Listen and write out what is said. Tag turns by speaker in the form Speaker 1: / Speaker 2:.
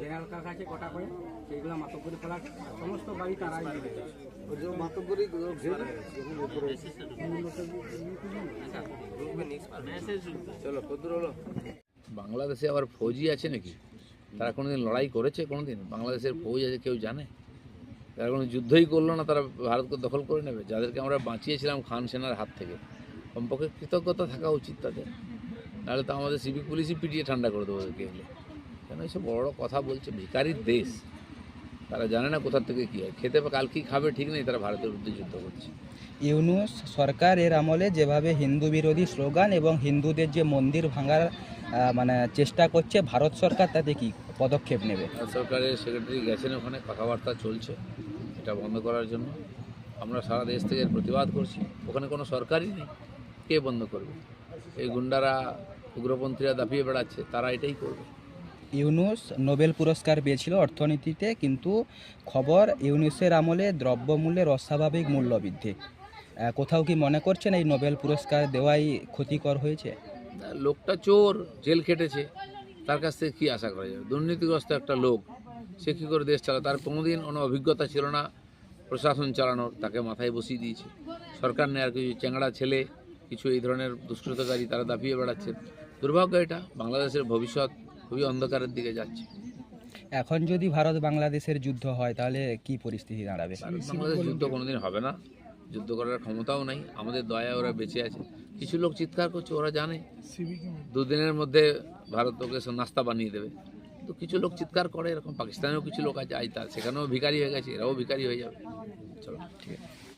Speaker 1: দেয়াল কাজ আছে কটা করে? সেইগুলো মাতব করে ফেলার সমস্ত নিয়ে গেছে।
Speaker 2: বাংলাদেশে আবার ফৌজি আছে নাকি? তারা কোনোদিন লড়াই করেছে কোনোদিন? বাংলাদেশের ফৌজ আছে কেউ জানে? তারা কোনো যুদ্ধই করল না তারা ভারতকে দখল করে নেবে? যাদেরকে আমরা বাঁচিয়েছিলাম খান সেনার হাত থেকে। কমপক্ষে কৃতজ্ঞতা থাকা উচিত তাদের। নাহলে তো আমাদের সিভিক পুলিশই পিটিয়ে ঠান্ডা করে দেবো এলে। কেন এইসব বড় বড় কথা বলছে? ভিকারির দেশ। তারা জানে না কোথা থেকে কী হয়। খেতে কাল কী খাবে ঠিক নেই তারা ভারতের বিরুদ্ধে যুদ্ধ করছে।
Speaker 3: ইউনুস সরকার এর আমলে যেভাবে হিন্দু বিরোধী স্লোগান এবং হিন্দুদের যে মন্দির ভাঙার মানে চেষ্টা করছে ভারত সরকার তাতে কি পদক্ষেপ নেবে?
Speaker 2: সরকারের সেক্রেটারি গেছেন ওখানে কথাবার্তা চলছে এটা বন্ধ করার জন্য। আমরা সারা দেশ থেকে প্রতিবাদ করছি। ওখানে কোনো সরকারই নেই। কে বন্ধ করবে? এই গুন্ডারা উগ্রপন্থীরা দাপিয়ে বেড়াচ্ছে তারা এটাই করবে।
Speaker 3: ইউনুস নোবেল পুরস্কার পেয়েছিল অর্থনীতিতে, কিন্তু খবর ইউনুসের আমলে দ্রব্যমূল্যের অস্বাভাবিক মূল্য বৃদ্ধি। কোথাও কি মনে করছেন এই নোবেল পুরস্কার দেওয়াই ক্ষতিকর হয়েছে?
Speaker 2: লোকটা চোর, জেল খেটেছে। তার কাছ থেকে কী আশা করা যাবে দুর্নীতিগ্রস্ত একটা লোক, সে কী করে দেশ চালা তার কোনোদিন কোনো অভিজ্ঞতা ছিল না প্রশাসন চালানোর, তাকে মাথায় বসিয়ে দিয়েছে। সরকার নেই আর কিছু, চ্যাংড়া ছেলে, কিছু এই ধরনের দুষ্কৃতকারী তারা দাপিয়ে বেড়াচ্ছে। দুর্ভাগ্য এটা, বাংলাদেশের ভবিষ্যৎ খুবই অন্ধকারের দিকে যাচ্ছে।
Speaker 3: এখন যদি ভারত বাংলাদেশের যুদ্ধ হয় তাহলে কি পরিস্থিতি দাঁড়াবে?
Speaker 2: বাংলাদেশ যুদ্ধ কোনোদিন হবে না। যুদ্ধ করার ক্ষমতাও নাই। আমাদের দয়া ওরা বেঁচে আছে। কিছু লোক চিৎকার করছে ওরা জানে। দুদিনের মধ্যে ভারত ওকে নাস্তা বানিয়ে দেবে। তো কিছু লোক চিৎকার করে এরকম পাকিস্তানেও কিছু লোক আছে আজ সেখানেও ভিখারি হয়ে গেছে এরাও ভিখারি হয়ে যাবে। চলো ঠিক আছে।